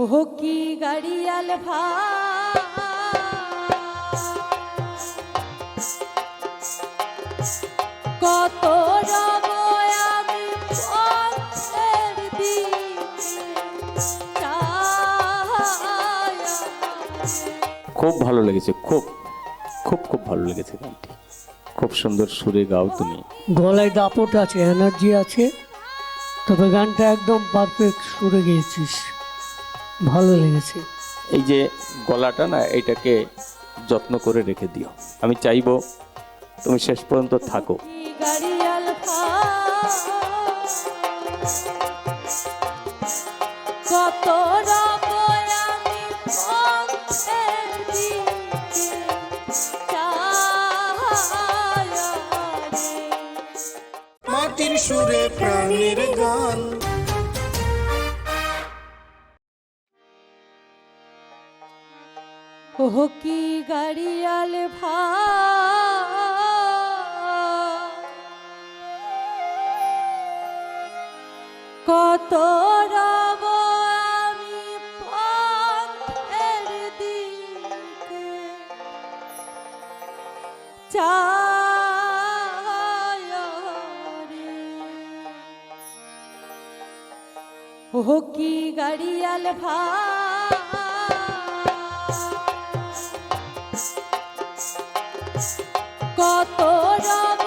ও কি গাড়িয়াল ভাই। কত রব আমি পথের খুব ভালো লেগেছে খুব খুব খুব ভালো লেগেছে গানটি। খুব সুন্দর সুরে গাও তুমি। গলায় দাপট আছে এনার্জি আছে তবে গানটা একদম পারফেক্ট সুরে গিয়েছিস। ভালো লেগেছে এই যে গলাটা না এটাকে যত্ন করে রেখে দিও আমি চাইব তুমি শেষ পর্যন্ত থাকো কত। মাটির সুরে প্রাণের গান গাড়িয়াল ভাই কত রব আমি পথের দিকে রে। গাড়িয়াল ভাই কত রব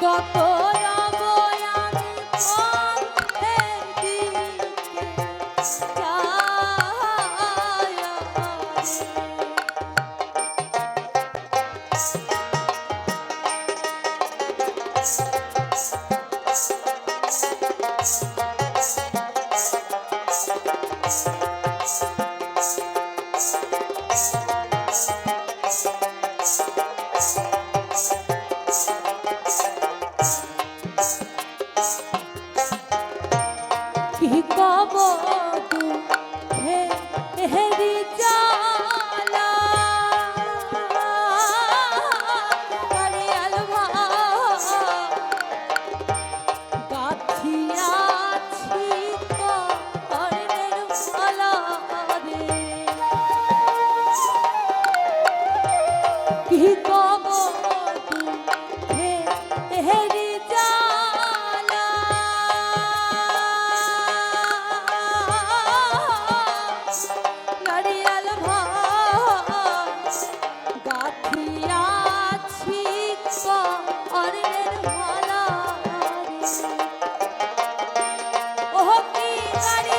কত কি কব Everybody.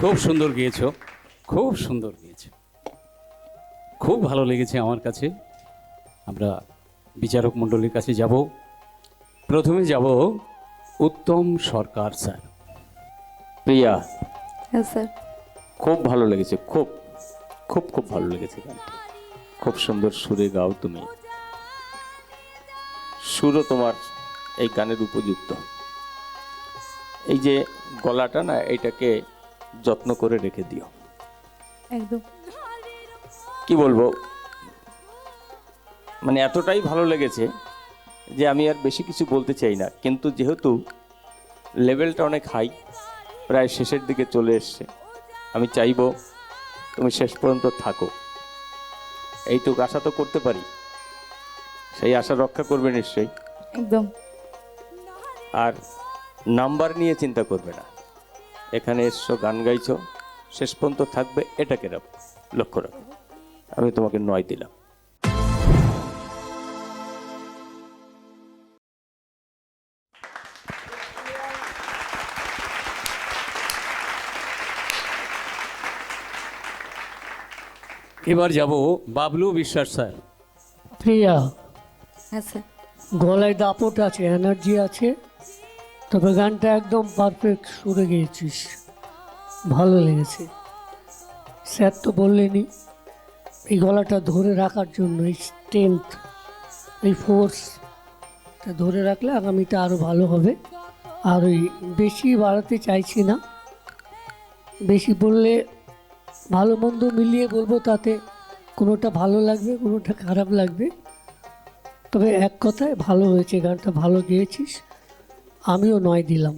খুব সুন্দর গিয়েছো খুব সুন্দর গিয়েছো। খুব ভালো লেগেছে আমার কাছে। আমরা বিচারক মণ্ডলীর কাছে যাব। প্রথমে যাব উত্তম সরকার স্যার। প্রিয়া হ্যাঁ স্যার। খুব ভালো লেগেছে খুব খুব খুব ভালো লেগেছে গানটি। খুব সুন্দর সুরে গাও তুমি। সুরও তোমার এই গানের উপযুক্ত। এই যে গলাটা না এটাকে যত্ন করে রেখে দিও। একদম। কি বলব? মানে এতটাই ভালো লেগেছে যে আমি আর বেশি কিছু বলতে চাই না। কিন্তু যেহেতু লেভেলটা অনেক হাই প্রায় শেষের দিকে চলে এসছে। আমি চাইব তুমি শেষ পর্যন্ত থাকো। এইটুকু আশা তো করতে পারি। সেই আশা রক্ষা করবে নিশ্চয়ই। একদম। আর নাম্বার নিয়ে চিন্তা করবে না। এখানে এসছো গান গাইছো শেষ পর্যন্ত থাকবে এটাকে রাখো লক্ষ্য রাখো। আমি তোমাকে নয় দিলাম। এবার যাব বাবলু বিশ্বাস স্যার। প্রিয়া হ্যাঁ গলায় দাপট আছে এনার্জি আছে তবে গানটা একদম পারফেক্ট সুরে গিয়েছিস। ভালো লেগেছে। স্যার তো বললেনই, এই গলাটা ধরে রাখার জন্য, এই স্ট্রেংথ এই ফোর্সটা ধরে রাখলে আগামীটা আরও ভালো হবে। আর ওই বেশি বাড়াতে চাইছি না। বেশি বললে ভালো মন্দ মিলিয়ে বলব তাতে কোনোটা ভালো লাগবে, কোনোটা খারাপ লাগবে। তবে এক কথায় ভালো হয়েছে, গানটা ভালো গেয়েছিস। আমিও নয় দিলাম।